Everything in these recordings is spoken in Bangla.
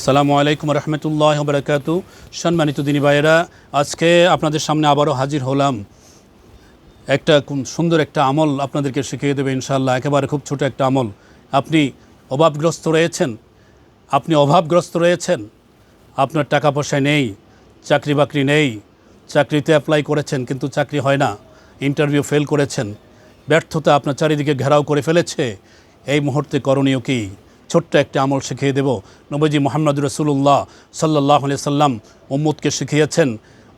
আসসালামু আলাইকুম রহমতুল্লাহ বরকাত। সম্মানিত দিনী ভাইয়েরা, আজকে আপনাদের সামনে আবারও হাজির হলাম। একটা সুন্দর একটা আমল আপনাদেরকে শিখিয়ে দেবে ইনশাল্লাহ একেবারে খুব ছোট একটা আমল। আপনি অভাবগ্রস্ত রয়েছেন? আপনি অভাবগ্রস্ত রয়েছেন? আপনার টাকা পয়সা নেই চাকরি বাকরি নেই, চাকরিতে অ্যাপ্লাই করেছেন কিন্তু চাকরি হয় না ইন্টারভিউ ফেল করেছেন, ব্যর্থতা আপনার চারিদিকে ঘেরাও করে ফেলেছে, এই মুহূর্তে করণীয় কী? ছোট্ট একটা আমল শিখিয়ে দেব। নবীজি মোহাম্মদ রসুল্লাহ সাল্লাহ সাল্লাম উম্মুদকে শিখিয়েছেন,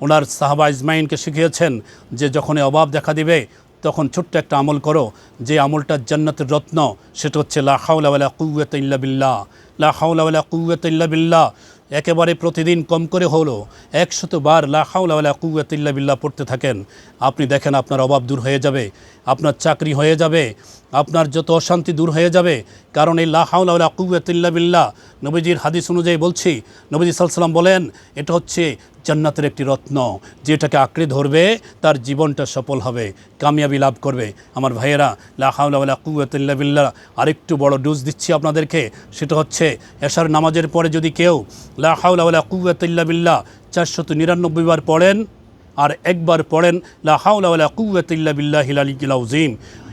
ওনার সাহাবা ইসমাইনকে শিখিয়েছেন যে যখনই অভাব দেখা দিবে, তখন ছোট্ট একটা আমল করো। যে আমলটা জান্নাতের রত্ন, সেটা হচ্ছে লা হাওলা কুয়াত ইল্লা বিল্লাহ। লা হাওলা কুয়াত ইল্লা বিল্লাহ। একেবারে প্রতিদিন কম করে হলো একশত বার লা হাওলা কুয়াত ইল্লা বিল্লাহ পড়তে থাকেন। আপনি দেখেন আপনার অভাব দূর হয়ে যাবে, আপনার চাকরি হয়ে যাবে আপনার যত অশান্তি দূর হয়ে যাবে, কারণ এই লা হাওলা কুয়াত ইল্লা বিল্লাহ, নবীজির হাদিস অনুযায়ী বলছি, নবীজি সাল্লাম বলেন, এটা হচ্ছে জান্নাতের একটি রত্ন, যেটাকে আঁকড়ে ধরবে, তার জীবনটা সফল হবে, কামিয়াবি লাভ করবে। আমার ভাইয়েরা লাহাউলা কুয়াতিল্লা বিল্লা আরেকটু বড় ডোজ দিচ্ছি আপনাদেরকে, সেটা হচ্ছে, এশার নামাজের পরে যদি কেউ লাহাউলা কুয়াতিল্লা বিল্লা চারশত নিরানব্বই বার পড়েন, আর একবার পড়েন লাহাউলা কুয়াতিল্লা বিল্লাহ হিলালিকিলাউজিম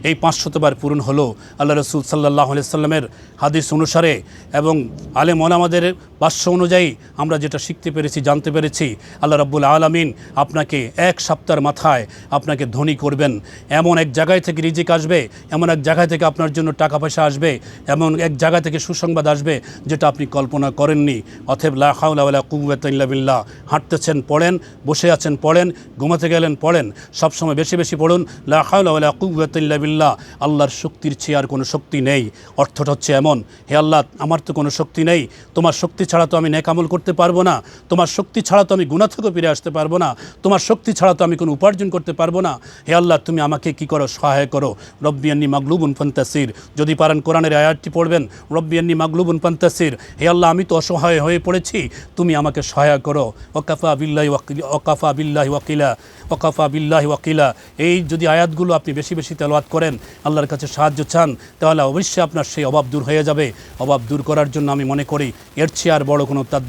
এই পাঁচশতবার পূরণ হলো আল্লাহ রসুল সাল্লাহ সাল্লামের হাদিস অনুসারে এবং আলেম ওলামাদের বাস্য অনুযায়ী আমরা যেটা শিখতে পেরেছি, জানতে পেরেছি, আল্লাহ রাব্বুল আলমিন আপনাকে এক সপ্তাহের মাথায় আপনাকে ধনী করবেন। এমন এক জায়গায় থেকে রিজিক আসবে, এমন এক জায়গায় থেকে আপনার জন্য টাকা পয়সা আসবে, এমন এক জায়গা থেকে সুসংবাদ আসবে যেটা আপনি কল্পনা করেননি। অথব লাহাউলা কুয়াতিল্লা বিল্লাহ। হাঁটতেছেন, পড়েন, বসে আছেন, পড়েন, ঘুমাতে গেলেন, পড়েন, সবসময় বেশি বেশি পড়ুন। লাহাউলা কুয়াতিল্লা বিল্লাহ আল্লাহর শক্তির চেয়ে আর কোনো শক্তি নেই। অর্থটা হচ্ছে এমন, হে আল্লাহ, আমার তো কোনো শক্তি নেই। তোমার শক্তি ছাড়া তো আমি নেকামল করতে পারব না। তোমার শক্তি ছাড়া তো আমি গুণা থেকে ফিরে আসতে পারব না। তোমার শক্তি ছাড়া তো আমি কোনো উপার্জন করতে পারব না। হে আল্লাহ, তুমি আমাকে কি করো? সহায় করো। রব্বিয়ান্নি মাগলুবুন ফান্তাসির। যদি পারেন কোরআনের আয়াতটি পড়বেন। রব্বিয়ান্নি মাগলুবুন ফান্তাসির। হে আল্লাহ, আমি তো অসহায় হয়ে পড়েছি। তুমি আমাকে সহায় করো। ওকাফা বিল্লাহি ওকাফা বিল্লাহি ওয়াকিলা ওকাফা বিল্লাহি ওয়াকিলা। এই যদি আয়াতগুলো আপনি বেশি বেশি তেলাওয়াত করেন আল্লাহর কাছে সাহায্য চান, তাহলে অবশ্যই আপনার সেই অভাব দূর হয়ে যাবে। অভাব দূর করার জন্য আমি মনে করি, এর চেয়ে আর বড় কোনো তার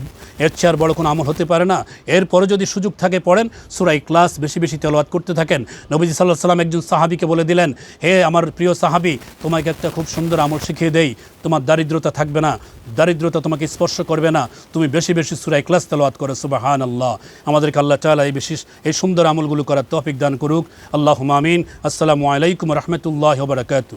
এর চেয়ে আর বড় কোনো আমল হতে পারে না। এরপরে যদি সুযোগ থাকে পড়েন সুরাই ক্লাস বেশি বেশি তেলাওয়াত করতে থাকেন। নবীজি সাল্লাহ সাল্লাম একজন সাহাবিকে বলে দিলেন, হে আমার প্রিয় সাহাবি, তোমাকে একটা খুব সুন্দর আমল শিখিয়ে দেই। তোমার দারিদ্রতা থাকবে না, দারিদ্রতা তোমাকে স্পর্শ করবে না। তুমি বেশি বেশি সুরাই ক্লাস তেলাওয়াত করো সুবাহান আল্লাহ আমাদেরকে আল্লাহ তালা এই বিশেষ, এই সুন্দর আমলগুলো করার তফিক দান করুক। আল্লাহ মামিন আসসালামু আলাইকুম রহমতুল্লাহ বারকাতু